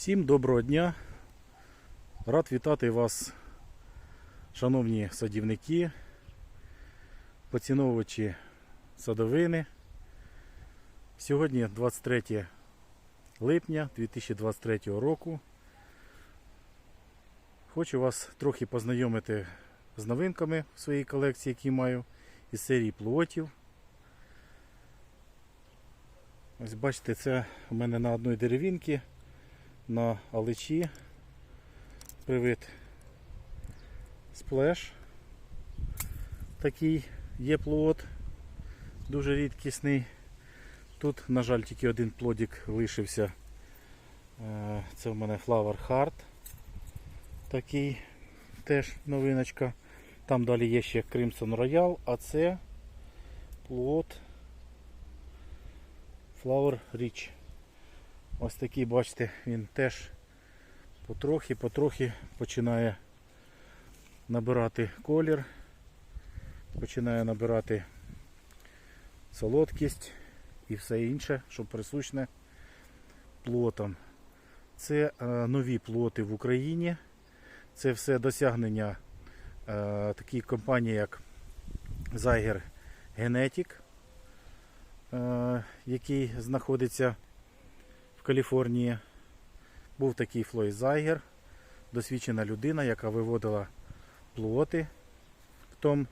Всім доброго дня. Рад вітати вас, шановні садівники, поціновувачі садовини. Сьогодні 23 липня 2023 року. Хочу вас трохи познайомити з новинками в своїй колекції, які маю із серії плотів. Ось бачите, це у мене на одній деревінці на аличі привид сплеш. Такий є плод, дуже рідкісний. Тут, на жаль, тільки один плодик лишився. Е, Це в мене Flower Heart. Такий теж новиночка. Там далі є ще Crimson Royal, а це плод Flower Rich. Ось такий, бачите, він теж потрохи, потрохи починає набирати колір, починає набирати солодкість і все інше, що присущне плотам. Це е, нові плоти в Україні. Це все досягнення е, такої компанії, як Genetic, е, який знаходиться Каліфорнії. Був такий Флой Зайгер, досвідчена людина, яка виводила плоти в тому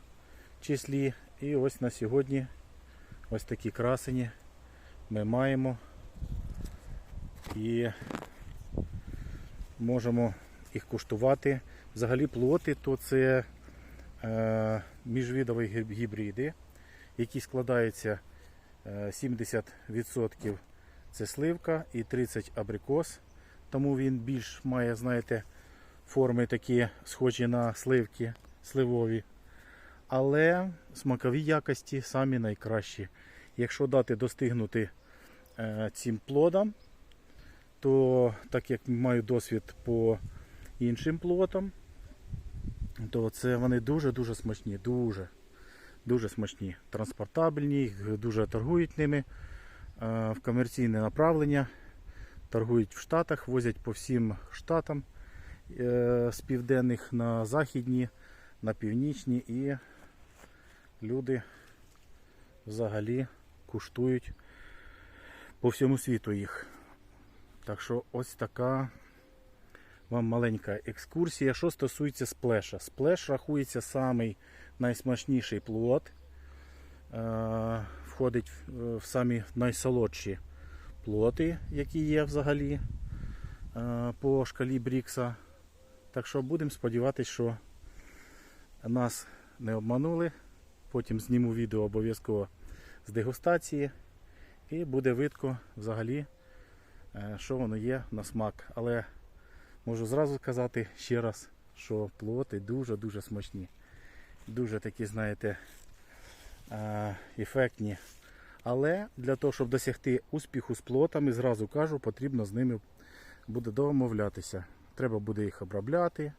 числі. І ось на сьогодні ось такі красені ми маємо і можемо їх куштувати. Взагалі плоти то це е, міжвідові гібриди, які складаються е, 70% це сливка і 30 абрикос. Тому він більш має, знаєте, форми такі схожі на сливки, сливові. Але смакові якості самі найкращі. Якщо дати достигнути е, цим плодам, то так як маю досвід по іншим плодам, то це вони дуже-дуже смачні. Дуже, дуже смачні. Транспортабельні, їх дуже торгують ними в комерційне направлення. Торгують в Штатах, возять по всім штатам е, з південних на західні, на північні і люди взагалі куштують по всьому світу їх. Так що ось така вам маленька екскурсія. Що стосується сплеша. Сплеш рахується самий найсмачніший плод. Е, Входить в- в самі найсолодші плоти, які є взагалі е, по шкалі Брікса. Так що будемо сподіватися, що нас не обманули. Потім зніму відео обов'язково з дегустації. І буде видко взагалі, е, що воно є на смак. Але можу зразу сказати ще раз, що плоти дуже-дуже смачні. Дуже такі, знаєте, е, ефектні. Але для того, щоб досягти успіху з плотами, зразу кажу, потрібно з ними буде домовлятися. Треба буде їх обробляти.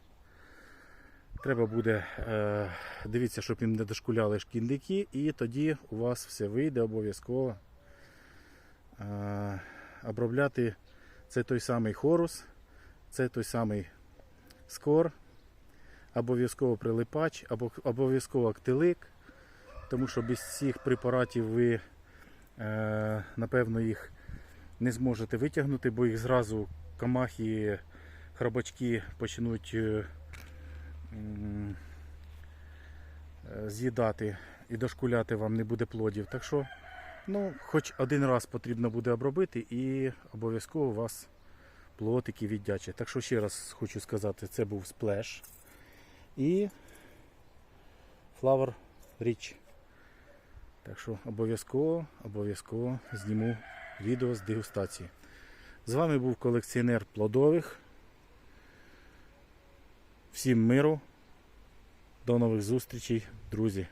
Треба буде е, дивитися, щоб їм не дошкуляли шкідники, і тоді у вас все вийде обов'язково. Е, обробляти це той самий хорус, це той самий скор, обов'язково прилипач, обов'язково актилик, тому що без цих препаратів ви Е, напевно, їх не зможете витягнути, бо їх зразу камахи, храбачки почнуть е, е, з'їдати і дошкуляти вам не буде плодів. Так що, ну, хоч один раз потрібно буде обробити і обов'язково у вас плотики віддячать. Так що ще раз хочу сказати, це був сплеш і Flower Rich. Так що обов'язково, обов'язково зніму відео з дегустації. З вами був колекціонер плодових. Всім миру. До нових зустрічей, друзі.